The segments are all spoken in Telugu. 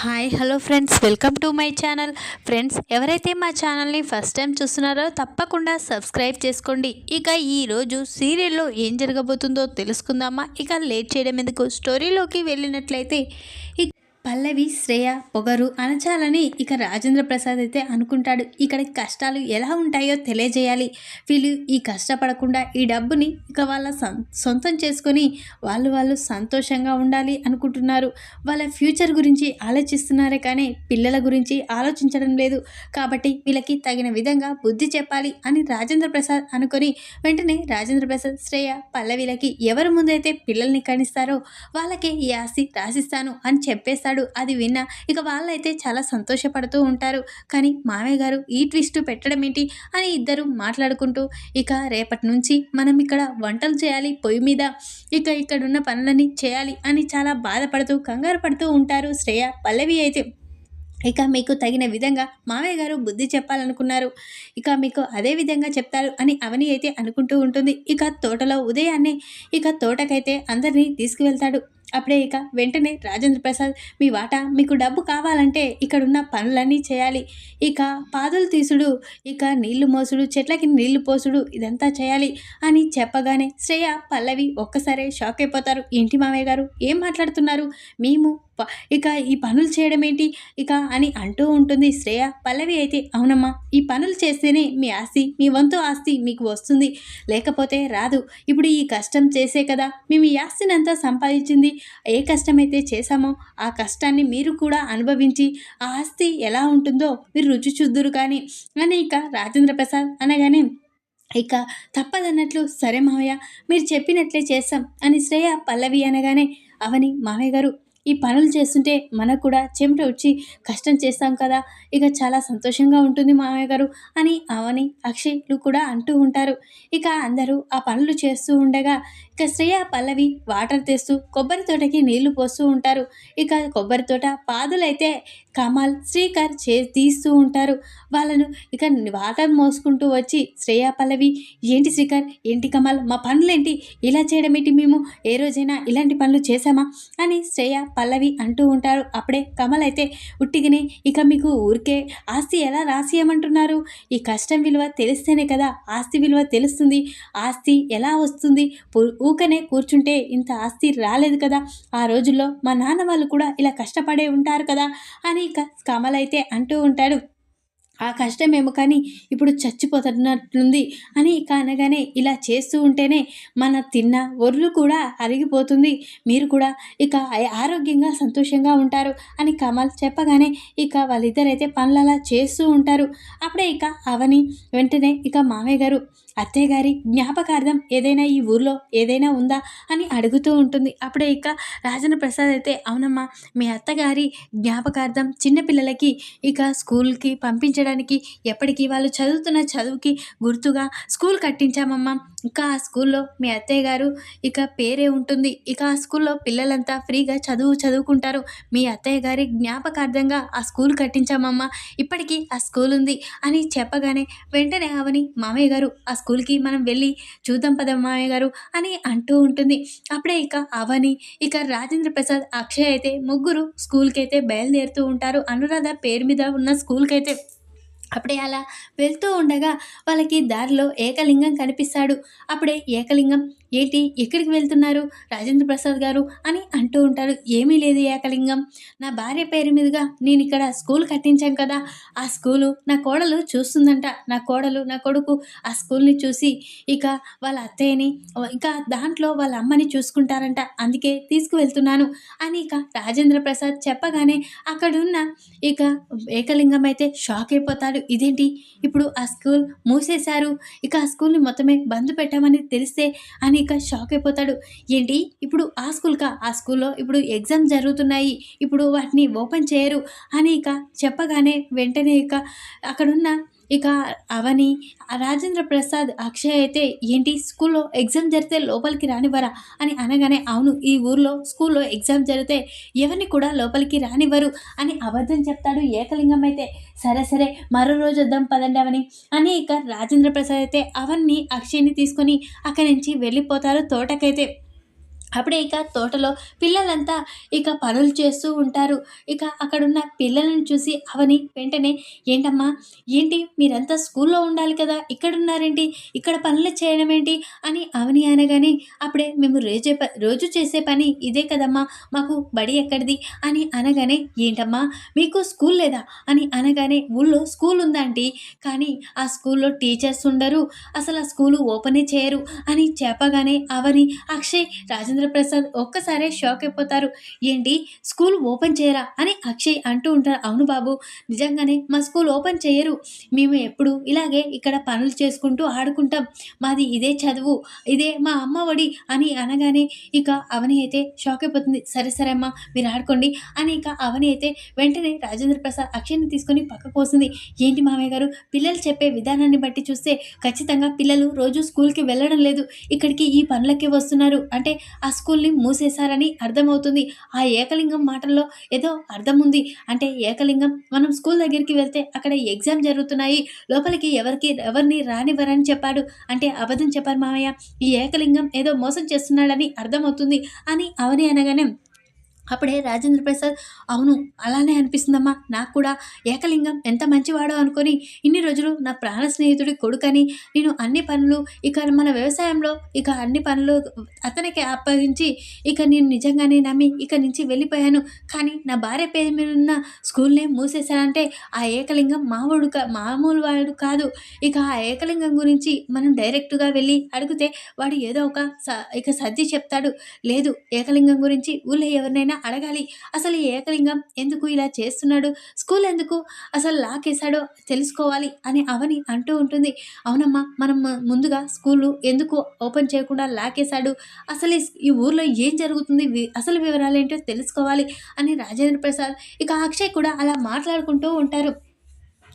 Hi hello friends welcome to my channel. Friends ఎవరైతే మా ఛానల్ని ఫస్ట్ టైం చూస్తున్నారో తప్పకుండా సబ్స్క్రైబ్ చేసుకోండి. ఇక ఈరోజు సీరియల్లో ఏం జరగబోతుందో తెలుసుకుందామా? ఇక లేట్ చేయడం ఎందుకు? స్టోరీలోకి వెళ్ళినట్లయితే ఇక పల్లవి శ్రేయ పొగరు అనచాలని ఇక రాజేంద్ర ప్రసాద్ అయితే అనుకుంటాడు. ఇక్కడ కష్టాలు ఎలా ఉంటాయో తెలియజేయాలి. వీళ్ళు ఈ కష్టపడకుండా ఈ డబ్బుని ఇక వాళ్ళ సం- సొంతం చేసుకొని వాళ్ళు వాళ్ళు సంతోషంగా ఉండాలి అనుకుంటున్నారు. వాళ్ళ ఫ్యూచర్ గురించి ఆలోచిస్తున్నారే కానీ పిల్లల గురించి ఆలోచించడం లేదు. కాబట్టి వీళ్ళకి తగిన విధంగా బుద్ధి చెప్పాలి అని రాజేంద్ర ప్రసాద్ అనుకొని వెంటనే రాజేంద్ర ప్రసాద్ శ్రేయ పల్లవిలకి ఎవరి ముందైతే పిల్లల్ని కనిస్తారో వాళ్ళకే ఈ ఆస్తి రాసిస్తాను అని చెప్పేస్తాడు. అది విన్నా ఇక వాళ్ళైతే చాలా సంతోషపడుతూ ఉంటారు. కానీ మామయ్య గారు ఈ ట్విస్ట్ పెట్టడం ఏంటి అని ఇద్దరు మాట్లాడుకుంటూ ఇక రేపటి నుంచి మనం ఇక్కడ వంటలు చేయాలి పొయ్యి మీద ఇక ఇక్కడున్న పనులన్నీ చేయాలి అని చాలా బాధపడుతూ కంగారు పడుతూ ఉంటారు శ్రేయ పల్లవి అయితే. ఇక మీకు తగిన విధంగా మామయ్య గారు బుద్ధి చెప్పాలనుకున్నారు. ఇక మీకు అదే విధంగా చెప్తారు అని అవని అయితే అనుకుంటూ ఉంటుంది. ఇక తోటలో ఉదయాన్నే ఇక తోటకైతే అందరినీ తీసుకువెళ్తాడు. అప్పుడే ఇక వెంటనే రాజేంద్ర ప్రసాద్ మీ వాటా? మీకు డబ్బు కావాలంటే ఇక్కడున్న పనులన్నీ చేయాలి. ఇక పాదులు తీసుడు ఇక నీళ్ళు మోసుడు చెట్లకి నీళ్ళు పోసుడు ఇదంతా చేయాలి అని చెప్పగానే శ్రేయ పల్లవి ఒక్కసారే షాక్ అయిపోతారు. ఏంటి మామయ్య గారు? ఏం మాట్లాడుతున్నారు? మేము ఇక ఈ పనులు చేయడం ఏంటి ఇక అని అంటూ ఉంటుంది శ్రేయ. పల్లవి అయితే అవునమ్మా ఈ పనులు చేస్తేనే మీ ఆస్తి మీ వంతు ఆస్తి మీకు వస్తుంది. లేకపోతే రాదు. ఇప్పుడు ఈ కష్టం చేసే కదా మేము ఈ ఆస్తిని అంతా సంపాదించింది. ఏ కష్టమైతే చేశామో ఆ కష్టాన్ని మీరు కూడా అనుభవించి ఆ ఆస్తి ఎలా ఉంటుందో మీరు రుచి చూద్దురు కానీ. అని ఇక రాజేంద్ర ప్రసాద్ అనగానే ఇక తప్పదన్నట్లు సరే మావయ్య మీరు చెప్పినట్లే చేస్తాం అని శ్రేయ పల్లవి అనగానే అవని మావయ్య గారు ఈ పనులు చేస్తుంటే మనకు కూడా చెమట వచ్చి కష్టం చేస్తాం కదా ఇక చాలా సంతోషంగా ఉంటుంది మామయ్య గారు అని అవని అక్షయ్లు కూడా అంటూ ఉంటారు. ఇక అందరూ ఆ పనులు చేస్తూ ఉండగా ఇక శ్రేయ పల్లవి? వాటర్ తెస్తూ కొబ్బరి తోటకి నీళ్ళు పోస్తూ ఉంటారు. ఇక కొబ్బరి తోట పాదులైతే కమల్ శ్రీకర్ చే తీస్తూ ఉంటారు. వాళ్ళను ఇక వాటర్ మోసుకుంటూ వచ్చి శ్రేయ పల్లవి ఏంటి శ్రీకర్? ఏంటి కమల్? మా పనులేంటి? ఇలా చేయడం ఏంటి మేము? ఏ రోజైనా ఇలాంటి పనులు చేశామా? అని శ్రేయ పల్లవి అంటూ ఉంటారు. అప్పుడే కమల్ అయితే ఉట్టిగానే ఇక మీకు ఊరికే ఆస్తి ఎలా రాసియమంటున్నారు? ఈ కష్టం విలువ తెలిస్తేనే కదా ఆస్తి విలువ తెలుస్తుంది. ఆస్తి ఎలా వస్తుంది? పు- ఊకనే కూర్చుంటే ఇంత ఆస్తి రాలేదు కదా. ఆ రోజుల్లో మా నాన్న వాళ్ళు కూడా ఇలా కష్టపడే ఉంటారు కదా అని ఇక కమల్ అయితే అంటూ ఉంటాడు. ఆ కష్టమేమో కానీ ఇప్పుడు చచ్చిపోతున్నట్లుంది అని ఇక అనగానే ఇలా చేస్తూ ఉంటేనే మన తిన్న ఒర్లు కూడా అరిగిపోతుంది. మీరు కూడా ఇక ఆరోగ్యంగా సంతోషంగా ఉంటారు అని కమల్ చెప్పగానే ఇక వాళ్ళిద్దరైతే పనులలా చేస్తూ ఉంటారు. అప్పుడే ఇక అవని వెంటనే ఇక మామయ్య గారు అత్తయ్య గారి జ్ఞాపకార్థం ఏదైనా ఈ ఊర్లో ఏదైనా ఉందా అని అడుగుతూ ఉంటుంది. అప్పుడే ఇక రాజేంద్ర ప్రసాద్ అయితే అవునమ్మా మీ అత్తగారి జ్ఞాపకార్థం చిన్నపిల్లలకి ఇక స్కూల్కి పంపించడానికి ఎప్పటికీ వాళ్ళు చదువుతున్న చదువుకి గుర్తుగా స్కూల్ కట్టించామమ్మా. ఇంకా ఆ స్కూల్లో మీ అత్తయ్య గారు ఇక పేరే ఉంటుంది. ఇక ఆ స్కూల్లో పిల్లలంతా ఫ్రీగా చదువు చదువుకుంటారు. మీ అత్తయ్య గారి జ్ఞాపకార్థంగా ఆ స్కూల్ కట్టించామమ్మా. ఇప్పటికీ ఆ స్కూల్ ఉంది అని చెప్పగానే వెంటనే అవని మామయ్య గారు ఆ స్కూల్కి మనం వెళ్ళి చూద్దాం పద మామయ్య గారు అని అంటూ ఉంటుంది. అప్పుడే ఇక అవని ఇక రాజేంద్ర ప్రసాద్ అక్షయ్ అయితే ముగ్గురు స్కూల్కి అయితే బయలుదేరుతూ ఉంటారు. అనురాధ పేరు మీద ఉన్న స్కూల్కి అయితే అప్పుడే అలా వెళ్తూ ఉండగా వాళ్ళకి దారిలో ఏకలింగం కనిపిస్తాడు. అప్పుడే ఏకలింగం ఏంటి ఎక్కడికి వెళ్తున్నారు రాజేంద్ర ప్రసాద్ గారు? అని అంటూ ఉంటారు ఏమీ లేదు ఏకలింగం. నా భార్య పేరు మీదుగా నేను ఇక్కడ స్కూల్ కట్టించాం కదా. ఆ స్కూలు నా కోడలు చూస్తుందంట. నా కోడలు నా కొడుకు ఆ స్కూల్ని చూసి ఇక వాళ్ళ అత్తయ్యని ఇంకా దాంట్లో వాళ్ళ అమ్మని చూసుకుంటారంట. అందుకే తీసుకువెళ్తున్నాను. అని ఇక రాజేంద్ర ప్రసాద్ చెప్పగానే అక్కడున్న ఇక ఏకలింగం అయితే షాక్ అయిపోతాడు. ఇదేంటి? ఇప్పుడు ఆ స్కూల్ మూసేశారు. ఇక ఆ స్కూల్ని మొత్తమే బంద్ పెట్టామని తెలిస్తే అని ఇక షాక్ అయిపోతాడు. ఏంటి? ఇప్పుడు ఆ స్కూల్కా ఆ స్కూల్లో ఇప్పుడు ఎగ్జామ్ జరుగుతున్నాయి. ఇప్పుడు వాటిని ఓపెన్ చేయరు అని ఇక చెప్పగానే వెంటనే ఇక అక్కడున్న ఇక అవని రాజేంద్ర ప్రసాద్ అక్షయ్ అయితే ఏంటి స్కూల్లో ఎగ్జామ్ జరిగితే లోపలికి రానివ్వరా అని అనగానే అవును ఈ ఊర్లో స్కూల్లో ఎగ్జామ్ జరిగితే ఎవరిని కూడా లోపలికి రానివ్వరు అని అబద్ధం చెప్తాడు ఏకలింగం అయితే. సరే సరే మరో రోజు వద్దాం పదండి అవని అని ఇక రాజేంద్ర ప్రసాద్ అయితే అవన్నీ అక్షయ్ని తీసుకొని అక్కడి నుంచి వెళ్ళిపోతారు తోటకైతే. అప్పుడే ఇక తోటలో పిల్లలంతా ఇక పనులు చేస్తూ ఉంటారు. ఇక అక్కడున్న పిల్లలను చూసి అవని వెంటనే ఏంటమ్మా ఏంటి మీరంతా స్కూల్లో ఉండాలి కదా ఇక్కడ ఉన్నారేంటి ఇక్కడ పనులు చేయడం ఏంటి అని అవని అనగానే అప్పుడే మేము రోజే ప రోజు చేసే పని ఇదే కదమ్మా మాకు బడి ఎక్కడిది? అని అనగానే ఏంటమ్మా మీకు స్కూల్ లేదా? అని అనగానే ఊళ్ళో స్కూల్ ఉందండి కానీ ఆ స్కూల్లో టీచర్స్ ఉండరు అసలు ఆ స్కూలు ఓపెనే చేయరు అని చెప్పగానే అవని అక్షయ్ రాజేంద్ర ప్రసాద్ ఒక్కసారే షాక్ అయిపోతారు. ఏంటి? స్కూల్ ఓపెన్ చేయరా? అని అక్షయ్ అంటూ ఉంటారు. అవును బాబు నిజంగానే మా స్కూల్ ఓపెన్ చేయరు. మేము ఎప్పుడు ఇలాగే ఇక్కడ పనులు చేసుకుంటూ ఆడుకుంటాం. మాది ఇదే చదువు ఇదే మా అమ్మ ఒడి అని అనగానే ఇక అవని అయితే షాక్ అయిపోతుంది. సరే సరే అమ్మా మీరు ఆడుకోండి అని ఇక అవని అయితే వెంటనే రాజేంద్ర ప్రసాద్ అక్షయ్ని తీసుకొని పక్కకు వస్తుంది ఏంటి మామయ్య గారు? పిల్లలు చెప్పే విధానాన్ని బట్టి చూస్తే ఖచ్చితంగా పిల్లలు రోజు స్కూల్కి వెళ్ళడం లేదు. ఇక్కడికి ఈ పనులకే వస్తున్నారు. అంటే ఆ స్కూల్ని మూసేశారని అర్థమవుతుంది. ఆ ఏకలింగం మాటల్లో ఏదో అర్థం ఉంది అంటే ఏకలింగం మనం స్కూల్ దగ్గరికి వెళ్తే అక్కడ ఎగ్జామ్ జరుగుతున్నాయి. లోపలికి ఎవరికి ఎవరిని రానివ్వరని చెప్పాడు. అంటే అబద్ధం చెప్పారు మామయ్య. ఈ ఏకలింగం ఏదో మోసం చేస్తున్నాడని అర్థమవుతుంది. అని అవని అనగానే అప్పుడే రాజేంద్ర ప్రసాద్ అవును అలానే అనిపిస్తుందమ్మా. నాకు కూడా ఏకలింగం. ఎంత మంచివాడో అనుకొని ఇన్ని రోజులు నా ప్రాణ స్నేహితుడి కొడుకని నేను అన్ని పనులు ఇక మన వ్యవసాయంలో ఇక అన్ని పనులు అతనికి అప్పగించి ఇక నేను నిజంగానే నమ్మి ఇక నుంచి వెళ్ళిపోయాను. కానీ నా భార్య పేరు మీద ఉన్న స్కూల్నే మూసేశానంటే ఆ ఏకలింగం మామూడు కా మామూలు వాడు కాదు. ఇక ఆ ఏకలింగం గురించి మనం డైరెక్ట్గా వెళ్ళి అడిగితే వాడు ఏదో ఒక స ఇక సర్ది చెప్తాడు. లేదు ఏకలింగం గురించి ఊళ్ళో ఎవరినైనా అడగాలి. అసలు ఏకలింగం ఎందుకు ఇలా చేస్తున్నాడు? స్కూల్ ఎందుకు అసలు లాకేశాడో తెలుసుకోవాలి అని అవని అంటూ ఉంటుంది. అవునమ్మా మనం ముందుగా స్కూలు ఎందుకు ఓపెన్ చేయకుండా లాకేశాడు? అసలు ఈ- ఊర్లో ఏం జరుగుతుంది? వి- అసలు వివరాలు ఏంటో తెలుసుకోవాలి అని రాజేంద్ర ప్రసాద్ ఇక అక్షయ్ కూడా అలా మాట్లాడుకుంటూ ఉంటారు.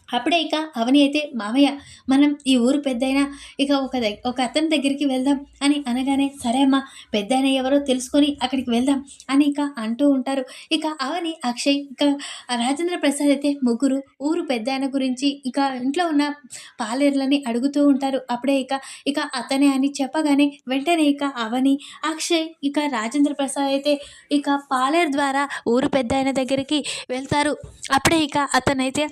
అప్పుడే ఇక అవని అయితే మామయ్య మనం ఈ ఊరు పెద్దయినా ఇక ఒక ఒక అతని దగ్గరికి వెళ్దాం అని అనగానే సరే అమ్మా పెద్దయిన ఎవరో తెలుసుకొని అక్కడికి వెళ్దాం అని ఇక అంటూ ఉంటారు. ఇక అవని అక్షయ్ ఇక రాజేంద్ర ప్రసాద్ అయితే ముగ్గురు ఊరు పెద్దాయన గురించి ఇక ఇంట్లో ఉన్న పాలేర్లని అడుగుతూ ఉంటారు. అప్పుడే ఇక ఇక అతనే అని చెప్పగానే వెంటనే ఇక అవని అక్షయ్ ఇక రాజేంద్ర ప్రసాద్ అయితే ఇక పాలేరు ద్వారా ఊరు పెద్దాయన దగ్గరికి వెళ్తారు. అప్పుడే ఇక అతనైతే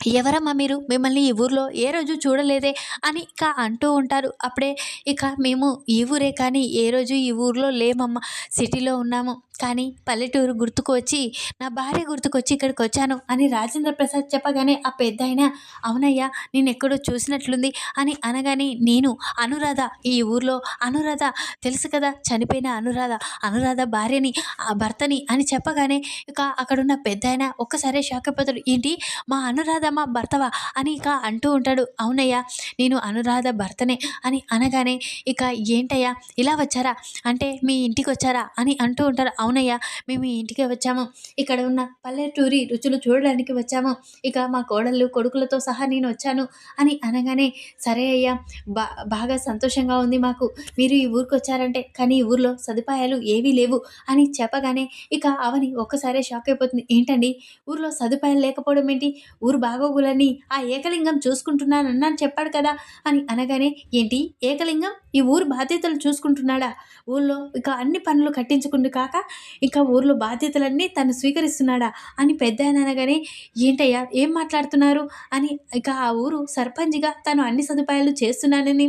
ఎవరమ్మా మీరు? మిమ్మల్ని ఈ ఊర్లో ఏ రోజు చూడలేదే? అని ఇక అంటూ ఉంటారు. అప్పుడే ఇక మేము ఈ ఊరే కానీ ఏ రోజు ఈ ఊర్లో లేమమ్మా. సిటీలో ఉన్నాము. కానీ పల్లెటూరు గుర్తుకొచ్చి నా భార్య గుర్తుకొచ్చి ఇక్కడికి వచ్చాను అని రాజేంద్ర ప్రసాద్ చెప్పగానే ఆ పెద్ద ఆయన అవునయ్యా నేను ఎక్కడో చూసినట్లుంది అని అనగానే నేను అనురాధ ఈ ఊర్లో అనురాధ తెలుసు కదా చనిపోయిన అనురాధ అనురాధ భార్యని ఆ భర్తని అని చెప్పగానే ఇక అక్కడున్న పెద్ద ఆయన ఒక్కసారే షాక్ అయిపోతాడు ఏంటి? మా అనురాధ మా భర్తవా? అని ఇక అంటూ ఉంటాడు అవునయ్యా నేను అనురాధ భర్తనే అని అనగానే ఇక ఏంటయ్యా ఇలా వచ్చారా? అంటే మీ ఇంటికి వచ్చారా అని అంటూ ఉంటారు అవునయ్యా మేము ఇంటికి వచ్చాము. ఇక్కడ ఉన్న పల్లెటూరి రుచులు చూడడానికి వచ్చాము. ఇక మా కోడళ్ళు కొడుకులతో సహా నేను వచ్చాను అని అనగానే సరే అయ్యా బా బాగా సంతోషంగా ఉంది మాకు. మీరు ఈ ఊరికి వచ్చారంటే కానీ ఈ ఊర్లో సదుపాయాలు ఏవీ లేవు అని చెప్పగానే ఇక అవని ఒక్కసారే షాక్ అయిపోతుంది. ఏంటండి? ఊర్లో సదుపాయాలు లేకపోవడం ఏంటి? ఊరు బాగోగులని ఆ ఏకలింగం చూసుకుంటున్నానన్నాను చెప్పాడు కదా అని అనగానే ఏంటి? ఏకలింగం? ఈ ఊరు బాధ్యతలు చూసుకుంటున్నాడా? ఊళ్ళో ఇక అన్ని పనులు కట్టించుకుంటూ కాక ఇంకా ఊర్లో బాధ్యతలన్నీ తను స్వీకరిస్తున్నాడా అని పెద్ద అనగానే ఏంటయ్యా? ఏం మాట్లాడుతున్నారు? అని ఇక ఆ ఊరు సర్పంచ్గా తను అన్ని సదుపాయాలు చేస్తున్నానని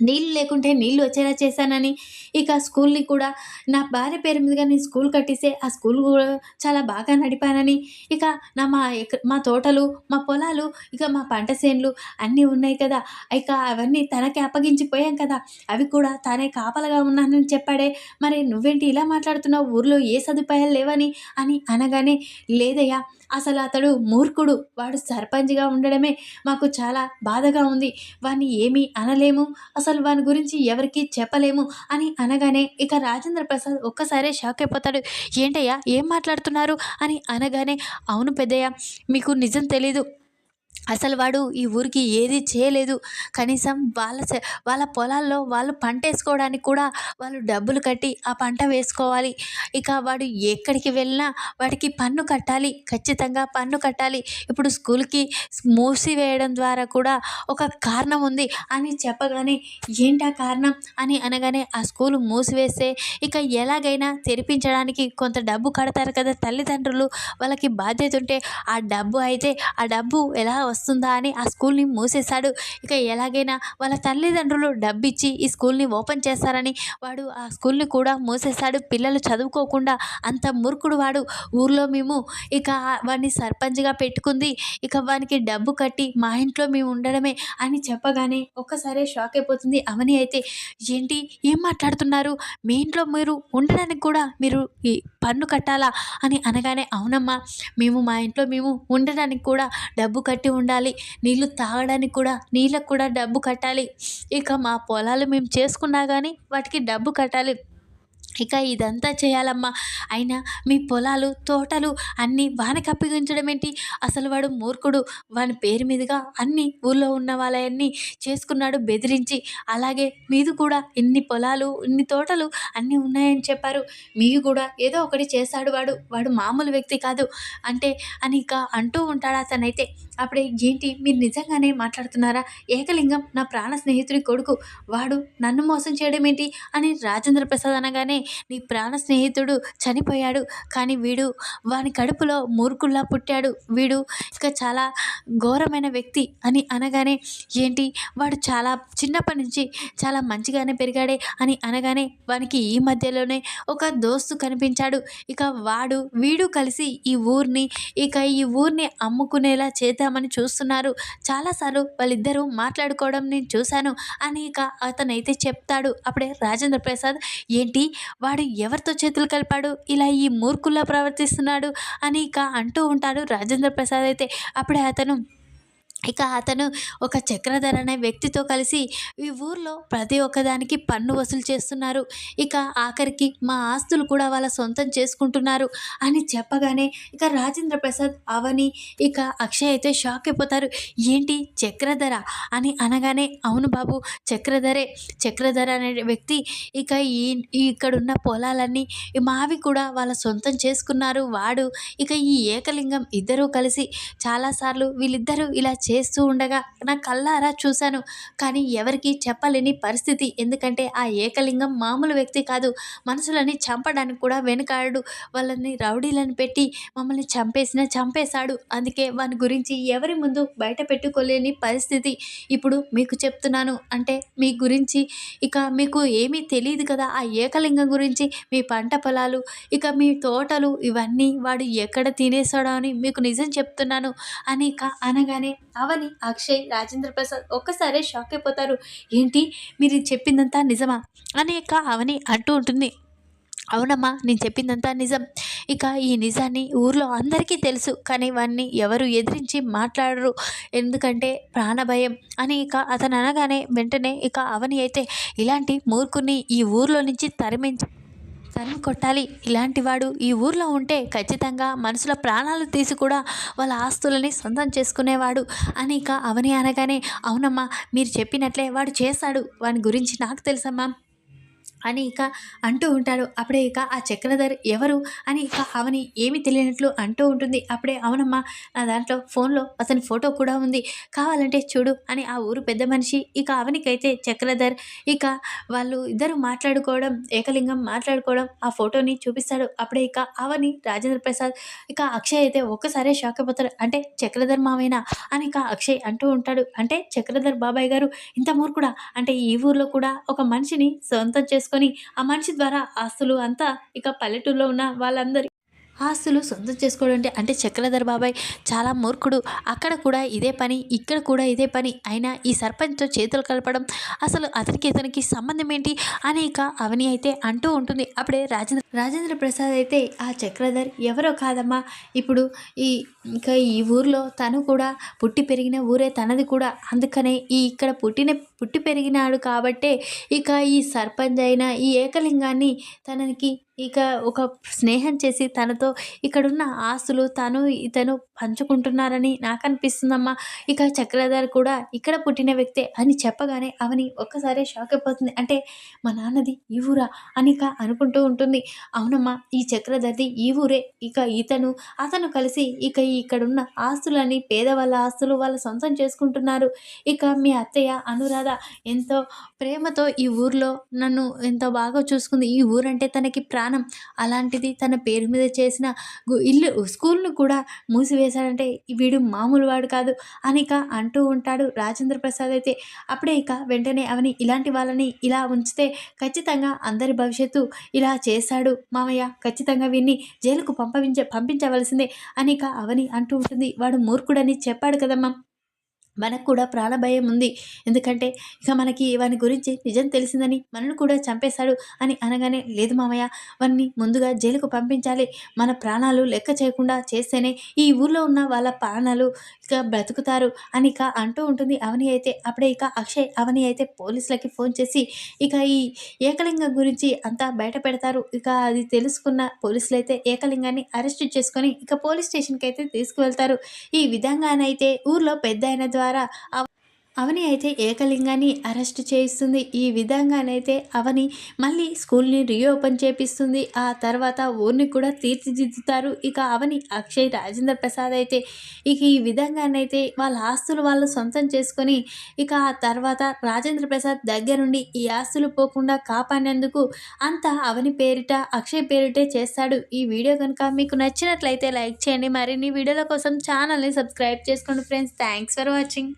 నీళ్ళు లేకుంటే నీళ్ళు వచ్చేలా చేశానని ఇక స్కూల్ని కూడా నా భార్య పేరు మీదుగా నేను స్కూల్ కట్టిస్తే ఆ స్కూల్ కూడా చాలా బాగా నడిపానని ఇక నా మా మా తోటలు మా పొలాలు ఇక మా పంట చేనులు అన్నీ ఉన్నాయి కదా. ఇక అవన్నీ తనకి అప్పగించిపోయాం కదా. అవి కూడా తనే కాపలగా ఉన్నానని చెప్పాడే. మరి నువ్వేంటి ఇలా మాట్లాడుతున్నావు? ఊర్లో ఏ సదుపాయాలు లేవని అని అనగానే లేదయ్యా అసలు అతడు మూర్ఖుడు. వాడు సర్పంచ్గా ఉండడమే మాకు చాలా బాధగా ఉంది. వాడిని ఏమీ అనలేము. అసలు వాని గురించి ఎవరికి చెప్పలేము అని అనగానే ఇక రాజేంద్ర ప్రసాద్ ఒక్కసారే షాక్ అయిపోతాడు. ఏంటయ్యా? ఏం మాట్లాడుతున్నారు? అని అనగానే అవును పెద్దయ్య మీకు నిజం తెలీదు. అసలు వాడు ఈ ఊరికి ఏది చేయలేదు. కనీసం వాళ్ళ స- వాళ్ళ పొలాల్లో వాళ్ళు పంట వేసుకోవడానికి కూడా వాళ్ళు డబ్బులు కట్టి ఆ పంట వేసుకోవాలి. ఇక వాడు ఎక్కడికి వెళ్ళినా వాడికి పన్ను కట్టాలి. ఖచ్చితంగా పన్ను కట్టాలి. ఇప్పుడు స్కూల్కి మూసివేయడం ద్వారా కూడా ఒక కారణం ఉంది అని చెప్పగానే ఏంటా కారణం అని అనగానే ఆ స్కూల్ మూసివేస్తే ఇక ఎలాగైనా తెరిపించడానికి కొంత డబ్బు కడతారు కదా తల్లిదండ్రులు. వాళ్ళకి బాధ్యత ఉంటే ఆ డబ్బు అయితే ఆ డబ్బు ఎలా వస్తుందా అని ఆ స్కూల్ని మూసేశాడు. ఇక ఎలాగైనా వాళ్ళ తల్లిదండ్రులు డబ్బు ఇచ్చి ఈ స్కూల్ని ఓపెన్ చేస్తారని వాడు ఆ స్కూల్ని కూడా మూసేశాడు. పిల్లలు చదువుకోకుండా అంత మూర్ఖుడు వాడు ఊర్లో మేము. ఇక వాడిని సర్పంచ్గా పెట్టుకుంది. ఇక వానికి డబ్బు కట్టి మా ఇంట్లో మేము ఉండడమే అని చెప్పగానే ఒక్కసారి షాక్ అయిపోతుంది. అవని అయితే ఏంటి? ఏం మాట్లాడుతున్నారు? మీ ఇంట్లో మీరు ఉండడానికి కూడా మీరు ఈ పన్ను కట్టాలా? అని అనగానే అవునమ్మా మేము మా ఇంట్లో మేము ఉండడానికి కూడా డబ్బు కట్టి ఉండాలి. నీళ్ళు తాగడానికి కూడా నీళ్ళకు కూడా డబ్బు కట్టాలి. ఇక మా పొలాలు మేము చేసుకున్నా కానీ వాటికి డబ్బు కట్టాలి. ఇక ఇదంతా చేయాలమ్మా. అయినా మీ పొలాలు తోటలు అన్నీ వానికి అప్పగించడం ఏంటి? అసలు వాడు మూర్ఖుడు. వాని పేరు మీదుగా అన్ని ఊళ్ళో ఉన్న వాళ్ళన్నీ చేసుకున్నాడు బెదిరించి. అలాగే మీది కూడా ఇన్ని పొలాలు ఇన్ని తోటలు అన్నీ ఉన్నాయని చెప్పారు. మీకు కూడా ఏదో ఒకటి చేశాడు వాడు. వాడు మామూలు వ్యక్తి కాదు. అంటే అని ఇక అంటూ ఉంటాడు అతనైతే. అప్పుడే ఏంటి? మీరు నిజంగానే మాట్లాడుతున్నారా? ఏకలింగం నా ప్రాణ స్నేహితుడి కొడుకు. వాడు నన్ను మోసం చేయడం ఏంటి? అని రాజేంద్ర ప్రసాద్ అనగానే నీ ప్రాణ స్నేహితుడు చనిపోయాడు. కానీ వీడు వాని కడుపులో మూర్ఖుల్లా పుట్టాడు. వీడు ఇక చాలా ఘోరమైన వ్యక్తి అని అనగానే ఏంటి? వాడు చాలా చిన్నప్పటి నుంచి చాలా మంచిగానే పెరిగాడే అని అనగానే వానికి ఈ మధ్యలోనే ఒక దోస్తు కనిపించాడు. ఇక వాడు వీడు కలిసి ఈ ఊరిని ఇక ఈ ఊరిని అమ్ముకునేలా చేద్దామని చూస్తున్నారు. చాలాసార్లు వాళ్ళిద్దరూ మాట్లాడుకోవడం నేను చూశాను అని ఇక అతనైతే చెప్తాడు. అప్పుడే రాజేంద్ర ప్రసాద్ ఏంటి? వాడు ఎవరితో చేతులు కలిపాడు? ఇలా ఈ మూర్ఖుల్లా ప్రవర్తిస్తున్నాడు? అని ఇక అంటూ ఉంటాడు రాజేంద్ర ప్రసాద్ అయితే. అప్పుడే అతను ఇక అతను ఒక చక్రధర్ అనే వ్యక్తితో కలిసి ఈ ఊర్లో ప్రతి ఒక్కదానికి పన్ను వసూలు చేస్తున్నారు. ఇక ఆఖరికి మా ఆస్తులు కూడా వాళ్ళ సొంతం చేసుకుంటున్నారు అని చెప్పగానే ఇక రాజేంద్ర ప్రసాద్ అవని ఇక అక్షయ్ అయితే షాక్ అయిపోతారు. ఏంటి చక్రధర అని అనగానే అవును బాబు చక్రధరే. చక్రధర అనే వ్యక్తి ఇక ఈ ఇక్కడున్న పొలాలన్నీ మావి కూడా వాళ్ళ సొంతం చేసుకున్నారు. వాడు ఇక ఈ ఏకలింగం ఇద్దరూ కలిసి చాలాసార్లు వీళ్ళిద్దరూ ఇలా చేస్తూ ఉండగా నా కళ్ళారా చూశాను. కానీ ఎవరికి చెప్పలేని పరిస్థితి. ఎందుకంటే ఆ ఏకలింగం మామూలు వ్యక్తి కాదు. మనుషులని చంపడానికి కూడా వెనుకాడు వాళ్ళని రౌడీలను పెట్టి మమ్మల్ని చంపేసినా చంపేశాడు. అందుకే వాని గురించి ఎవరి ముందు బయట పెట్టుకోలేని పరిస్థితి. ఇప్పుడు మీకు చెప్తున్నాను. అంటే మీ గురించి. ఇక మీకు ఏమీ తెలియదు కదా ఆ ఏకలింగం గురించి మీ పంట పొలాలు ఇక మీ తోటలు ఇవన్నీ వాడు ఎక్కడ తినేసాడో అని మీకు నిజం చెప్తున్నాను. అని ఇక అనగానే అవని అక్షయ్ రాజేంద్ర ప్రసాద్ ఒక్కసారే షాక్ అయిపోతారు. ఏంటి? మీరు చెప్పిందంతా నిజమా? అని ఇక అవని అంటూ ఉంటుంది. అవునమ్మా నేను చెప్పిందంతా నిజం. ఇక ఈ నిజాన్ని ఊర్లో అందరికీ తెలుసు కానీ వాడిని ఎవరు ఎదిరించి మాట్లాడరు. ఎందుకంటే ప్రాణభయం. అని ఇక అతను అనగానే వెంటనే ఇక అవని అయితే ఇలాంటి మూర్ఖుని ఈ ఊర్లో నుంచి తరిమించి తరిమి కొట్టాలి. ఇలాంటి వాడు ఈ ఊర్లో ఉంటే ఖచ్చితంగా మనుషుల ప్రాణాలు తీసి కూడా వాళ్ళ ఆస్తులని సొంతం చేసుకునేవాడు. అని ఇక అవని అనగానే అవునమ్మా మీరు చెప్పినట్లే వాడు చేశాడు వాని గురించి నాకు తెలుసమ్మా. అని ఇక అంటూ ఉంటాడు. అప్పుడే ఇక ఆ చక్రధర్ ఎవరు అని ఇక అవని ఏమి తెలియనట్లు అంటూ ఉంటుంది. అప్పుడే అవునమ్మా నా దాంట్లో ఫోన్లో అతని ఫోటో కూడా ఉంది. కావాలంటే చూడు అని ఆ ఊరు పెద్ద మనిషి ఇక అవనికైతే చక్రధర్ ఇక వాళ్ళు ఇద్దరు మాట్లాడుకోవడం ఏకలింగం మాట్లాడుకోవడం ఆ ఫోటోని చూపిస్తాడు. అప్పుడే ఇక అవని రాజేంద్ర ప్రసాద్ ఇక అక్షయ్ అయితే ఒక్కసారే షాక్ అయిపోతాడు అంటే చక్రధర్ మావైనా అని ఇక అక్షయ్ అంటూ ఉంటాడు. అంటే చక్రధర్ బాబాయ్ గారు ఇంత మూర్ఖుడా? అంటే ఈ ఊర్లో కూడా ఒక మనిషిని సొంతం చేసుకొని ఆ మనిషి ద్వారా ఆస్తులు అంతా ఇక పల్లెటూరులో ఉన్న వాళ్ళందరి ఆస్తులు సొంతం చేసుకోవడం అంటే అంటే చక్రధర్ బాబాయ్ చాలా మూర్ఖుడు. అక్కడ కూడా ఇదే పని ఇక్కడ కూడా ఇదే పని. అయినా ఈ సర్పంచ్తో చేతులు కలపడం అసలు అతనికి ఇతనికి సంబంధం ఏంటి? అనేక ఇక అవని అయితే అంటూ ఉంటుంది. అప్పుడే రాజేంద్ర రాజేంద్ర ప్రసాద్ అయితే ఆ చక్రధర్ ఎవరో కాదమ్మా? ఇప్పుడు ఈ ఇంకా ఈ ఊర్లో తను కూడా పుట్టి పెరిగిన ఊరే తనది కూడా. అందుకనే ఈ ఇక్కడ పుట్టిన పుట్టి పెరిగినాడు కాబట్టే ఇక ఈ సర్పంచ్ అయిన ఈ ఏకలింగాన్ని తనకి ఇక ఒక స్నేహం చేసి తనతో ఇక్కడున్న ఆస్తులు తను ఇతను పంచుకుంటున్నారని నాకు అనిపిస్తుందమ్మా ఇక చక్రధర్ కూడా ఇక్కడ పుట్టిన వ్యక్తే అని చెప్పగానే అవని ఒక్కసారి షాక్ అయిపోతుంది. అంటే మా నాన్నది ఈ ఊరా అని ఇక అనుకుంటూ ఉంటుంది. అవునమ్మా ఈ చక్రధర్ది ఈ ఊరే. ఇక ఇతను అతను కలిసి ఇక ఇక్కడున్న ఆస్తులని పేదవాళ్ళ ఆస్తులు వాళ్ళ సొంతం చేసుకుంటున్నారు. ఇక మీ అత్తయ్య అనురాధ ఎంతో ప్రేమతో ఈ ఊర్లో నన్ను ఎంతో బాగా చూసుకుంది. ఈ ఊరంటే తనకి ప్రాణం అలాంటిది తన పేరు మీద చేసిన ఇల్లు స్కూల్ను కూడా మూసివేశాడంటే వీడు మామూలు వాడు కాదు అని ఇక అంటూ ఉంటాడు రాజేంద్ర ప్రసాద్ అయితే. అప్పుడే ఇక వెంటనే అవని ఇలాంటి వాళ్ళని ఇలా ఉంచితే ఖచ్చితంగా అందరి భవిష్యత్తు ఇలా చేశాడు మామయ్య ఖచ్చితంగా వీడిని జైలుకు పంపించ పంపించవలసిందే అని ఇక అవని అంటూ ఉంటుంది. వాడు మూర్ఖుడని చెప్పాడు కదమ్మా. మనకు కూడా ప్రాణభయం ఉంది. ఎందుకంటే ఇక మనకి వాని గురించి నిజం తెలిసిందని మనను కూడా చంపేశాడు అని అనగానే లేదు మామయ్య వాన్ని ముందుగా జైలుకు పంపించాలి. మన ప్రాణాలు లెక్క చేయకుండా చేస్తేనే ఈ ఊర్లో ఉన్న వాళ్ళ ప్రాణాలు ఇక బ్రతుకుతారు అని ఇక అంటూ ఉంటుంది అవని అయితే. అప్పుడే ఇక అక్షయ్ అవని అయితే పోలీసులకి ఫోన్ చేసి ఇక ఈ ఏకలింగం గురించి అంతా బయట పెడతారు. ఇక అది తెలుసుకున్న పోలీసులు అయితే ఏకలింగాన్ని అరెస్ట్ చేసుకొని ఇక పోలీస్ స్టేషన్కి అయితే తీసుకువెళ్తారు. ఈ విధంగానైతే ఊర్లో పెద్ద అయిన ద్వారా అవ- అవని అయితే ఏకలింగాన్ని అరెస్ట్ చేయిస్తుంది. ఈ విధంగానైతే అవని మళ్ళీ స్కూల్ని రీఓపెన్ చేపిస్తుంది. ఆ తర్వాత ఊరిని కూడా తీర్చిదిద్దుతారు. ఇక అవని అక్షయ్ రాజేంద్ర ప్రసాద్ అయితే ఇక ఈ విధంగానైతే వాళ్ళ ఆస్తులు వాళ్ళు సొంతం చేసుకొని ఇక ఆ తర్వాత రాజేంద్ర ప్రసాద్ దగ్గరుండి ఈ ఆస్తులు పోకుండా కాపాడినందుకు అంతా అవని పేరిట అక్షయ్ పేరిటే చేస్తాడు. ఈ వీడియో కనుక మీకు నచ్చినట్లయితే లైక్ చేయండి. మరిన్ని వీడియోల కోసం ఛానల్ని సబ్స్క్రైబ్ చేసుకోండి ఫ్రెండ్స్. Thanks for watching.